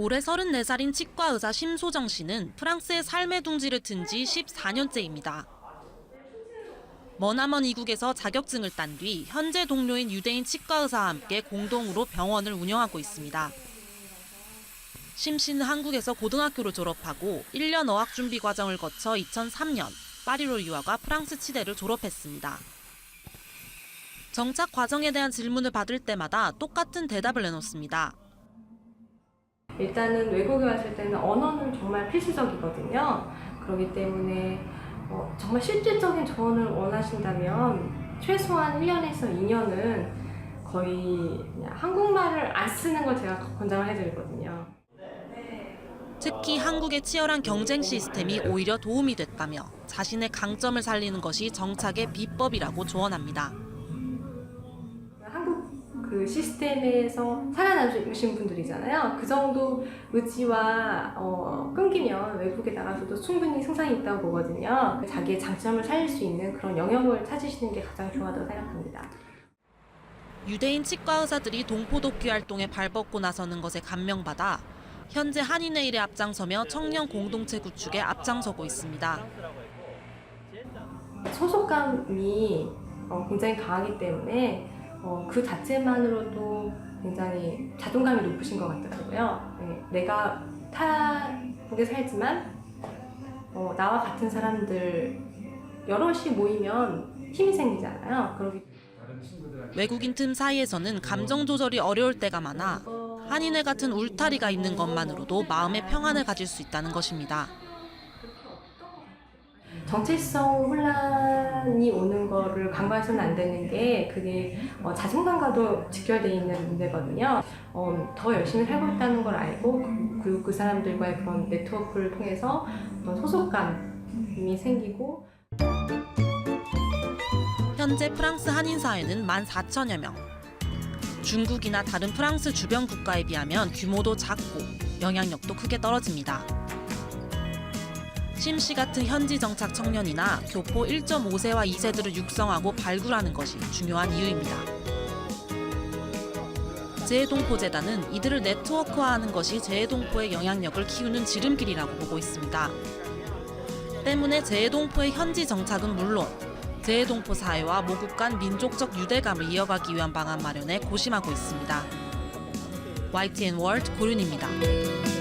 올해 34살인 치과 의사 심소정 씨는 프랑스의 삶의 둥지를 튼지 14년째입니다. 머나먼 이국에서 자격증을 딴 뒤 현재 동료인 유대인 치과 의사와 함께 공동으로 병원을 운영하고 있습니다. 심 씨는 한국에서 고등학교를 졸업하고 1년 어학 준비 과정을 거쳐 2003년 파리로 유학과 프랑스 치대를 졸업했습니다. 정착 과정에 대한 질문을 받을 때마다 똑같은 대답을 내놓습니다. 일단은 외국에 왔을 때는 언어는 정말 필수적이거든요. 그렇기 때문에 어, 정말 실질적인 조언을 원하신다면 최소한 1년에서 2년은 거의 한국말을 안 쓰는 걸 제가 권장을 해드리거든요. 특히 한국의 치열한 경쟁 시스템이 오히려 도움이 됐다며 자신의 강점을 살리는 것이 정착의 비법이라고 조언합니다. 그 시스템에서 살아남으신 분들이잖아요. 그 정도 의지와 어, 끈기면 외국에 나가서도 충분히 승산이 있다고 보거든요. 자기의 장점을 살릴 수 있는 그런 영역을 찾으시는 게 가장 중요하다고 생각합니다. 유대인 치과 의사들이 동포독기 활동에 발벗고 나서는 것에 감명받아 현재 한인의 일에 앞장서며 청년 공동체 구축에 앞장서고 있습니다. 소속감이 어, 굉장히 강하기 때문에 어, 그 자체만으로도 굉장히 자존감이 높으신 것 같더라고요. 네, 내가 타국에 살지만 어, 나와 같은 사람들 여럿이 모이면 힘이 생기잖아요. 그러기 외국인 틈 사이에서는 감정 조절이 어려울 때가 많아 한인회 같은 울타리가 있는 것만으로도 마음의 평안을 가질 수 있다는 것입니다. 정체성 혼란이 오는 거를 간과해서는 안 되는 게 그게 어, 자존감과도 직결되어 있는 문제거든요. 어, 더 열심히 살고 있다는 걸 알고 그, 그 사람들과의 그런 네트워크를 통해서 어떤 소속감이 생기고 현재 프랑스 한인 사회는 14,000여 명. 중국이나 다른 프랑스 주변 국가에 비하면 규모도 작고 영향력도 크게 떨어집니다. 심씨 같은 현지 정착 청년이나 교포 1.5세와 2세들을 육성하고 발굴하는 것이 중요한 이유입니다. 재해동포재단은 이들을 네트워크화하는 것이 재해동포의 영향력을 키우는 지름길이라고 보고 있습니다. 때문에 재해동포의 현지 정착은 물론 재해동포 사회와 모국 간 민족적 유대감을 이어가기 위한 방안 마련에 고심하고 있습니다. YTN 월드 고윤입니다.